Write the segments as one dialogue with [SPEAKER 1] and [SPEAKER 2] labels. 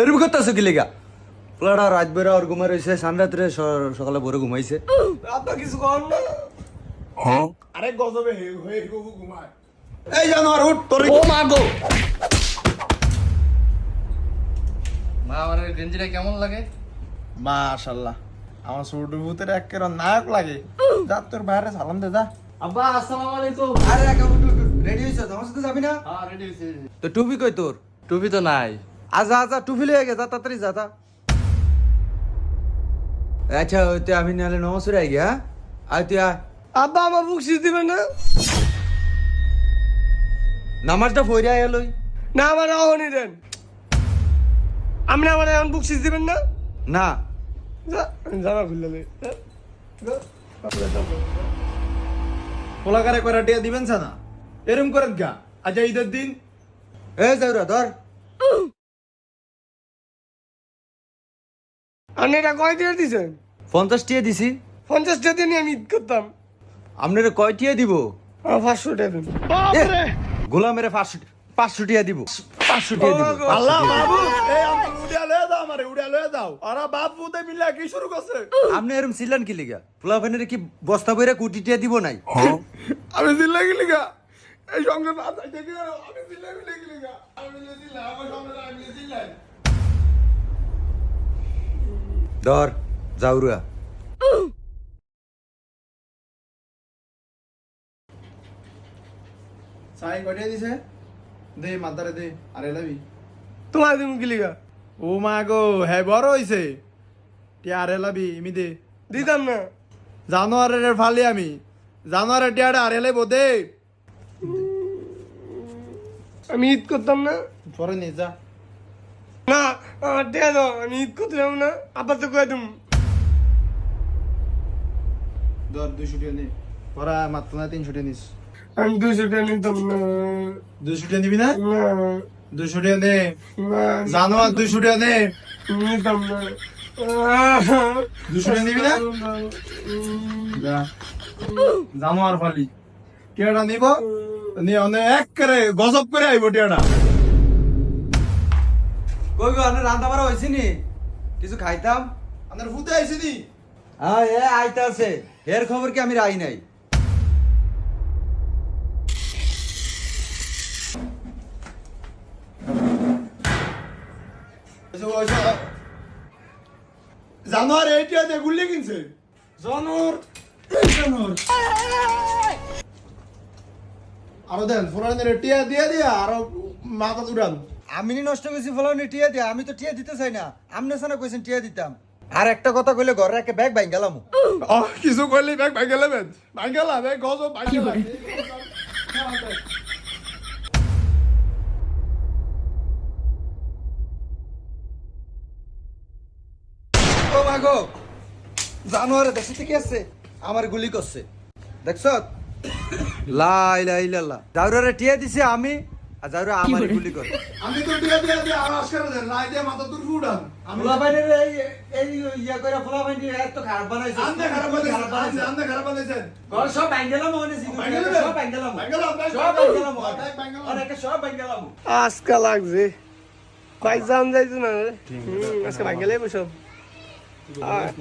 [SPEAKER 1] এরম করতেছো কি লেগা? পোলাটা রাত বেড়া ওর ঘুমাই রয়েছে সান রাত্রে স- সকালে ভোরে ঘুমাইছে।
[SPEAKER 2] কিছু কর না আরে গজবে হয়ে ঘুমায়। এই জানোয়ার উঠ তোর
[SPEAKER 3] ও মা গো। মা আমার গেঞ্জিটা কেমন লাগে?
[SPEAKER 2] মাশাআল্লাহ আমার ছোট ভূতের একের নায়ক লাগে। যা তোর বাইরে সালাম দে যা।
[SPEAKER 3] আব্বা আসসালামু আলাইকুম।
[SPEAKER 1] আরে রেডি হইছ আমার সাথে যাবি না?
[SPEAKER 3] হ্যাঁ রেডি হইছি
[SPEAKER 1] তো টুপি কই তোর?
[SPEAKER 3] টুপি তো নাই।
[SPEAKER 1] আজা আজা টুপি লয়ে গে যা তাড়াতাড়ি যা তা আচ্ছা ওই তুই আমি নাহলে নমস্কার আই গিয়া আয় তুই
[SPEAKER 4] আব্বা আমার বুক সিজ দিবেন না।
[SPEAKER 1] নামাজটা ফইরে আয় লই।
[SPEAKER 4] না আমার অহনি দেন আপনি আমার এখন বুক সিজ দিবেন না?
[SPEAKER 1] না।
[SPEAKER 4] যা- জামা খুললে
[SPEAKER 2] পোলাকারে করে টিয়া দিবেন না এরম করে গা আচ্ছা ঈদের দিন?
[SPEAKER 1] এ যাউরা ধর।
[SPEAKER 4] আপনি এটা কয় দিয়ে দিছেন?
[SPEAKER 1] পঞ্চাশ টিয়া দিছি।
[SPEAKER 4] পঞ্চাশ টাকা নিয়ে আমি ঈদ করতাম।
[SPEAKER 1] আপনার কয় টিয়া দিব?
[SPEAKER 4] পাঁচশো টাকা দেন।
[SPEAKER 1] গোলামের পাঁচশো পাঁচশো টিয়া দিব। পাঁচশো টিয়া দিব।
[SPEAKER 2] আল্লাহ বাবু এই আমি উড়িয়া লয়ে দাও আমারে উড়িয়া লয়ে দাও। আরে বাবু তে মিলা কি শুরু করছে?
[SPEAKER 1] আপনি এরম ছিলেন কি লিগা? পোলা ফেনের কি বস্তা বইরা কুটি টিয়া দিব নাই?
[SPEAKER 2] আমি দিল্লা গেলি গা এই সংসার না চাইতে আমি দিল্লা গেলি গেলি গা। আমি দিল্লা আমার সংসার আমি দিল্লা
[SPEAKER 1] ধর
[SPEAKER 2] সাই দিছে। দে মাতারে দে আরে লাবি।
[SPEAKER 4] তোমার দিন গিলিগা
[SPEAKER 2] ও মা গো বড় হইছে। টিয়া আরে লাবি ইমি দে।
[SPEAKER 4] দিতাম না।
[SPEAKER 2] জানোয়ারের ফালি আমি। জানোয়ারের টিয়াটা আরে লাইব দে।
[SPEAKER 4] আমি ঈদ করতাম না।
[SPEAKER 2] পরে নে যা।
[SPEAKER 4] না আমার টাকা দাও আমি ঈদ করতে যাব না। আবার তো কয়ে তুমি
[SPEAKER 2] ধর দুইশো টিয়া নে। পরা মাত্র না তিনশো টিয়া নিস।
[SPEAKER 4] আমি দুশো টাকা নিতাম না।
[SPEAKER 2] দুইশো টিয়া নিবি না? দুইশো টিয়া নে।
[SPEAKER 4] না।
[SPEAKER 2] জানোয়ার দুইশো টিয়া নে।
[SPEAKER 4] নিতাম না।
[SPEAKER 2] দুশো নিবি না? যা। জানোয়ার ফালি টিয়াটা নিব? নি অনে এক করে গজব করে আইব টিয়াটা।
[SPEAKER 1] কই গো আপনার রান্না বাড়া হয়েছে নি? কিছু খাইতাম?
[SPEAKER 2] ফুতে নি?
[SPEAKER 1] হ্যাঁ এ এর খবর কি আমি রাই নাই?
[SPEAKER 2] জানোয়ার এই টিয়া দিয়ে গুলি কিনছে? জানোয়ার। আরও দেন ফোরানের টিয়া দিয়ে দিয়া আরও মাথা উড়ান।
[SPEAKER 1] আমি নষ্ট করেছি ফলানি টিয়া দিয়া আমি তো টিয়া দিতে চাই না। আমনে সানা কইছেন টিয়া দিতাম। আর একটা কথা কইলে ঘরে একটা ব্যাগ বাইন গেলাম
[SPEAKER 2] কিছু কইলি ব্যাগ ভাই গেলে বেন ভাই গেলা ভাই গজ ভাই গেলা
[SPEAKER 1] ও জানোয়ারে দেখছি ঠিক আছে আমার গুলি করছে। দেখছ? লাই লাই লাল্লা জাউরারে টিয়া দিছে আমি আর জাউরা আমার গুলি করে।
[SPEAKER 2] আমি তো টিয়া দিয়ে দিয়ে আওয়াজ করে লাই দিয়ে মাথা তুর উড়ান আমি
[SPEAKER 1] ফোলা এই এই ইয়া এত খারাপ বানাইছে।
[SPEAKER 2] আন্দে খারাপ আন্দে খারাপ
[SPEAKER 1] ঘর সব মনে সব। সব। সব
[SPEAKER 4] আজকা লাগছে। যাম যাইতো না? আজকে ভাঙ্গে লাগবে। সব। আয়-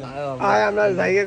[SPEAKER 4] আয় আমরা জায়গা